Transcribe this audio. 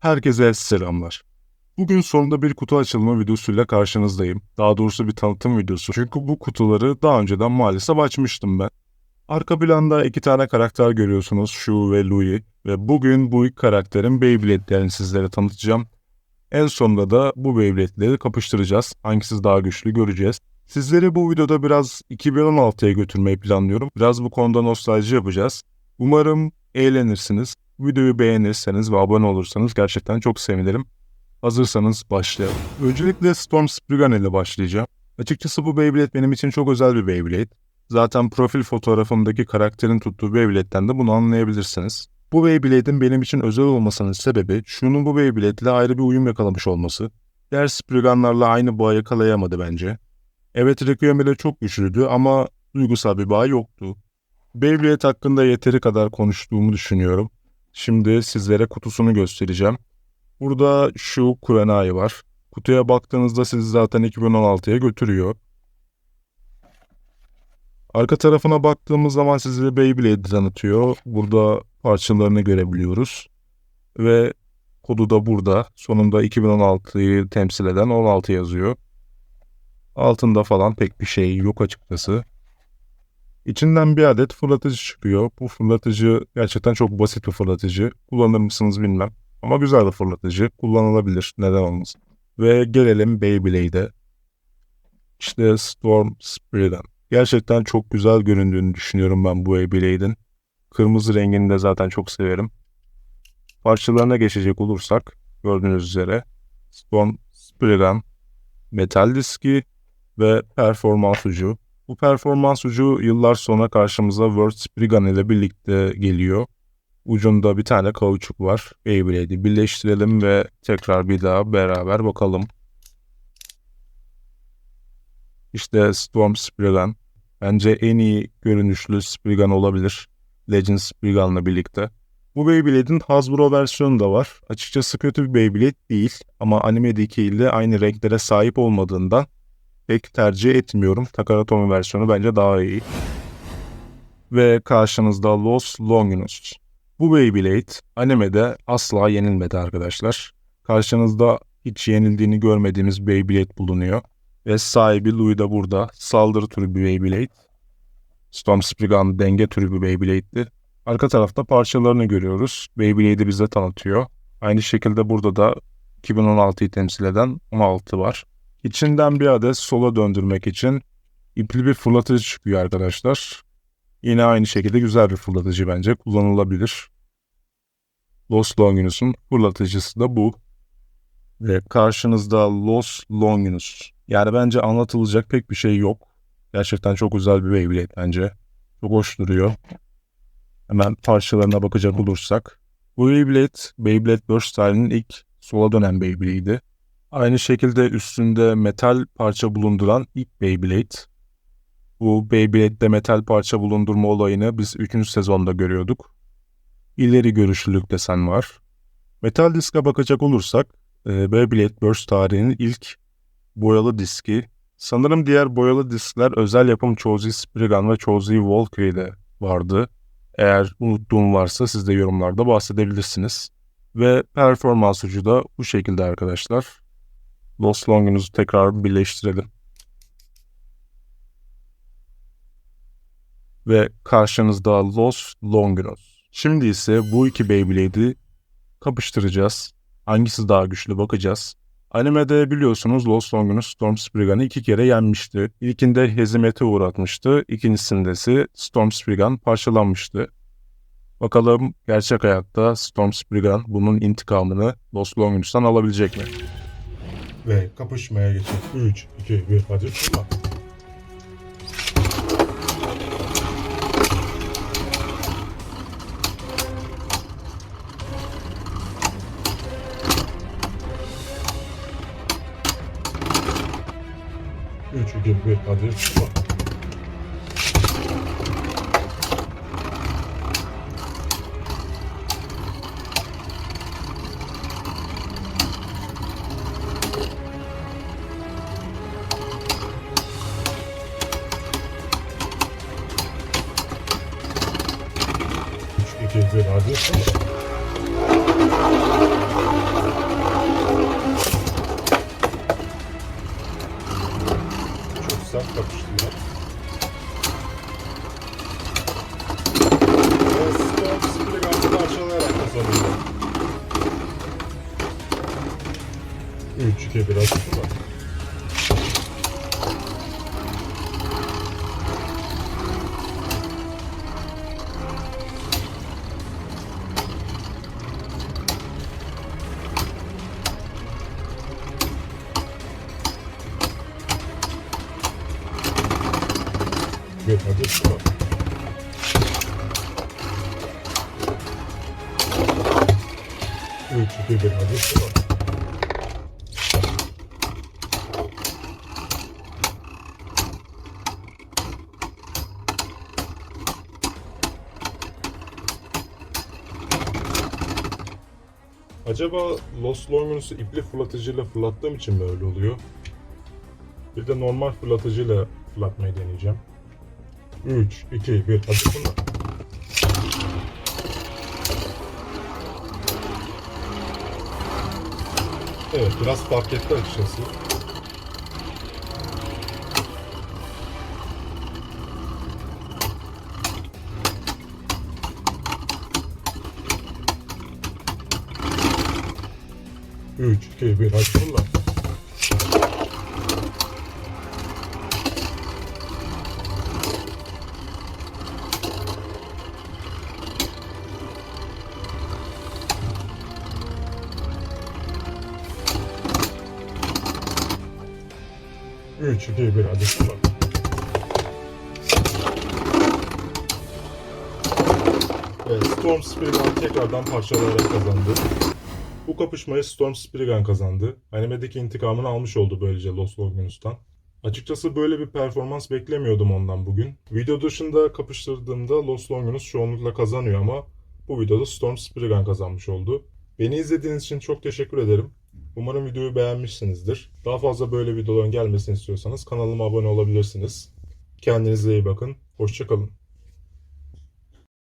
Herkese selamlar. Bugün sonunda bir kutu açılma videosuyla karşınızdayım. Daha doğrusu bir tanıtım videosu. Çünkü bu kutuları daha önceden maalesef açmıştım ben. Arka planda iki tane karakter görüyorsunuz. Shu ve Louis. Ve bugün bu iki karakterin Beyblade'lerini sizlere tanıtacağım. En sonunda da bu Beyblade'leri kapıştıracağız. Hangisi daha güçlü göreceğiz. Sizleri bu videoda biraz 2016'ya götürmeyi planlıyorum. Biraz bu konuda nostalji yapacağız. Umarım eğlenirsiniz. Videoyu beğenirseniz ve abone olursanız gerçekten çok sevinirim. Hazırsanız başlayalım. Öncelikle Storm Spriggan ile başlayacağım. Açıkçası bu Beyblade benim için çok özel bir Beyblade. Zaten profil fotoğrafımdaki karakterin tuttuğu Beyblade'den de bunu anlayabilirsiniz. Bu Beyblade'in benim için özel olmasının sebebi şunun bu Beyblade ile ayrı bir uyum yakalamış olması. Diğer Spriggan'larla aynı bağı yakalayamadı bence. Evet Requiem ile çok güçlüydü ama duygusal bir bağ yoktu. Beyblade hakkında yeteri kadar konuştuğumu düşünüyorum. Şimdi sizlere kutusunu göstereceğim. Burada şu Kurenai var. Kutuya baktığınızda sizi zaten 2016'ya götürüyor. Arka tarafına baktığımız zaman sizi Beyblade'i tanıtıyor. Burada parçalarını görebiliyoruz. Ve kodu da burada. Sonunda 2016'yı temsil eden 16 yazıyor. Altında falan pek bir şey yok açıkçası. İçinden bir adet fırlatıcı çıkıyor. Bu fırlatıcı gerçekten çok basit bir fırlatıcı. Kullanır mısınız bilmem. Ama güzel bir fırlatıcı. Kullanılabilir. Neden olmasın. Ve gelelim Beyblade'e. İşte Storm Spirit'den. Gerçekten çok güzel göründüğünü düşünüyorum ben bu Beyblade'in. Kırmızı rengini de zaten çok severim. Parçalarına geçecek olursak gördüğünüz üzere Storm Spriggan, metal diski ve performans ucu. Bu performans ucu yıllar sonra karşımıza World Spriggan ile birlikte geliyor. Ucunda bir tane kauçuk var. Beyblade'i birleştirelim ve tekrar bir daha beraber bakalım. İşte Storm Spriggan. Bence en iyi görünüşlü Spriggan olabilir. Legend Spriggan'la birlikte. Bu Beyblade'in Hasbro versiyonu da var. Açıkçası kötü bir Beyblade değil ama animedeki ile aynı renklere sahip olmadığından pek tercih etmiyorum. Takaratomi versiyonu bence daha iyi. Ve karşınızda Los Longinus. Bu Beyblade animede asla yenilmedi arkadaşlar. Karşınızda hiç yenildiğini görmediğimiz Beyblade bulunuyor. Ve sahibi Louis da burada. Saldırı türü bir Beyblade. Storm Spriggan denge türü bir Beyblade'di. Arka tarafta parçalarını görüyoruz. Beyblade'i bize tanıtıyor. Aynı şekilde burada da 2016'yı temsil eden 16 var. İçinden bir adet sola döndürmek için ipli bir fırlatıcı çıkıyor arkadaşlar. Yine aynı şekilde güzel bir fırlatıcı bence kullanılabilir. Los Longinus'un fırlatıcısı da bu. Ve karşınızda Los Longinus. Yani bence anlatılacak pek bir şey yok. Gerçekten çok güzel bir Beyblade bence. Çok hoş duruyor. Hemen parçalarına bakacak olursak. Bu Beyblade, Beyblade Burst ilk sola dönen Beyblade'i. Aynı şekilde üstünde metal parça bulunduran ilk Beyblade. Bu Beyblade'de metal parça bulundurma olayını biz 3. sezonda görüyorduk. İleri görüşlülük desen var. Metal diske bakacak olursak e, Beyblade Burst tarihinin ilk boyalı diski. Sanırım diğer boyalı diskler özel yapım Chozy Spriggan ve Chozy Valkyrie'de vardı. Eğer unuttuğum varsa siz de yorumlarda bahsedebilirsiniz. Ve performans ucu da bu şekilde arkadaşlar. Los Longinus'u tekrar birleştirelim. Ve karşınızda Los Longinus. Şimdi ise bu iki Beyblade'i kapıştıracağız. Hangisi daha güçlü bakacağız. Animede biliyorsunuz Los Longinus Storm Spriggan'ı iki kere yenmişti. İlkinde hezimete uğratmıştı. İkincisinde ise Storm Spriggan parçalanmıştı. Bakalım gerçek hayatta Storm Spriggan bunun intikamını Los Longinus'tan alabilecek mi? Ve kapışmaya geçin. 3, 2, 1 hadi çıkma. Üç, iki, bir, hadi şey böyle acıyorsun da. Çok sert kapıştı ya. Üç, iki, biraz su var. Bir hadi. Üç, iki, bir hadi sıra. Acaba Lost Longinus'u ipli fırlatıcıyla fırlattığım için mi öyle oluyor? Bir de normal fırlatıcıyla fırlatmayı deneyeceğim. 3, 2, 1. Hadi kullan. Evet biraz fark etti açıkçası. Üç, iki, bir, hadi kullan. 3 2 1 hadi kullan. Evet, Storm Spriggan tekrardan parçalayarak kazandı. Bu kapışmayı Storm Spriggan kazandı. Animedeki intikamını almış oldu böylece Los Lognus'tan. Açıkçası böyle bir performans beklemiyordum ondan bugün. Video dışında kapıştırdığımda Los Longinus çoğunlukla kazanıyor ama bu videoda Storm Spriggan kazanmış oldu. Beni izlediğiniz için çok teşekkür ederim. Umarım videoyu beğenmişsinizdir. Daha fazla böyle videoların gelmesini istiyorsanız kanalıma abone olabilirsiniz. Kendinize iyi bakın. Hoşçakalın.